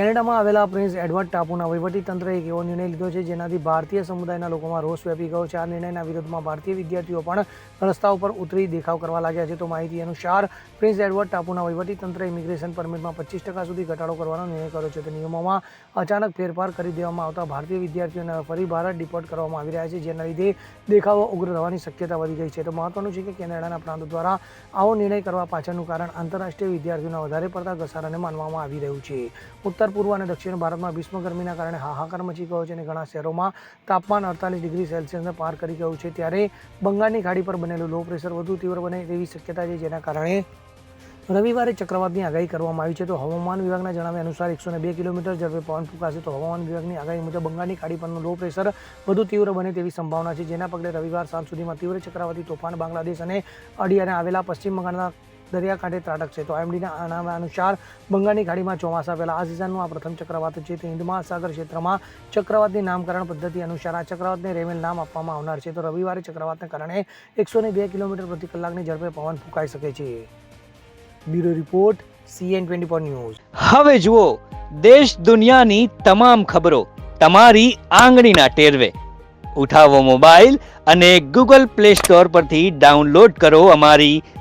કેનેડામાં આવેલા prince Edward ટાપુના વહીવટીતંત્રે એક એવો નિર્ણય લીધો છે, જેનાથી ભારતીય સમુદાયના લોકોમાં રોષ વ્યાપી ગયો છે. આ નિર્ણયના વિરોધમાં ભારતીય વિદ્યાર્થીઓ પણ રસ્તા ઉપર ઉતરી દેખાવ કરવા લાગ્યા છે. તો માહિતી અનુસાર, પ્રિન્સ એડવર્ડ ટાપુના વહીવટીતંત્રે ઇમિગ્રેશન પરમિટમાં પચીસ ટકા સુધી ઘટાડો કરવાનો નિર્ણય કર્યો છે. તો નિયમોમાં અચાનક ફેરફાર કરી દેવામાં આવતા ભારતીય વિદ્યાર્થીઓને ફરી ભારત ડિપોર્ટ કરવામાં આવી રહ્યા છે, જેના લીધે દેખાવો ઉગ્ર થવાની શક્યતા વધી ગઈ છે. તો મહત્વનું છે કે કેનેડાના પ્રાંતો દ્વારા આવો નિર્ણય કરવા પાછળનું કારણ આંતરરાષ્ટ્રીય વિદ્યાર્થીઓના વધારે પડતા ઘસારાને માનવામાં આવી રહ્યું છે. ઉત્તર પૂર્વ અને દક્ષિણ ભારતમાં ભીષ્મ ગરમીના કારણે હાહાકાર મચી ગયો છે અને ઘણા શહેરોમાં તાપમાન અડતાલીસ ડિગ્રી સેલ્સિયસને પાર કરી ગયું છે. ત્યારે બંગાળની ખાડી પર બનેલું લો પ્રેશર વધુ તીવ્ર બને તેવી શક્યતા છે, જેના કારણે રવિવારે ચક્રવાતની આગાહી કરવામાં આવી છે. તો હવામાન વિભાગના જણાવ્યા અનુસાર એકસો બે કિલોમીટર ઝડપે પવન ફૂંકાશે. તો હવામાન વિભાગની આગાહી મુજબ બંગાળની ખાડી પરનું લો પ્રેશર વધુ તીવ્ર બને તેવી સંભાવના છે. જેના પગલે રવિવાર સાંજ સુધીમાં તીવ્ર ચક્રવાતી તોફાન બાંગ્લાદેશ અને અડિયાને આવેલા પશ્ચિમ બંગાળના દરિયાકાંઠે ત્રાટકશે તો આઈએમડીના આનામા અનુસાર બંગાળની ખાડીમાં ચોમાસા પહેલા આ સિઝનનું આ પ્રથમ ચક્રવાત છે. તે હિન્દ મહાસાગર ક્ષેત્રમાં ચક્રવાતની નામકરણ પદ્ધતિ અનુસાર આ ચક્રવાતને રેમેલ નામ આપવામાં આવનાર છે. તો રવિવારે ચક્રવાતને કારણે એકસો બે કિલોમીટર પ્રતિ કલાકની ઝડપે પવન ફૂંકાઈ શકે છે. Bureau report CN twenty four news. હવે જુઓ, દેશ દુનિયાની તમામ ખબરો તમારી આંગળીના ટેરવે. ઉઠાવો મોબાઈલ અને ગૂગલ પ્લે સ્ટોર પરથી ડાઉનલોડ કરો અમારી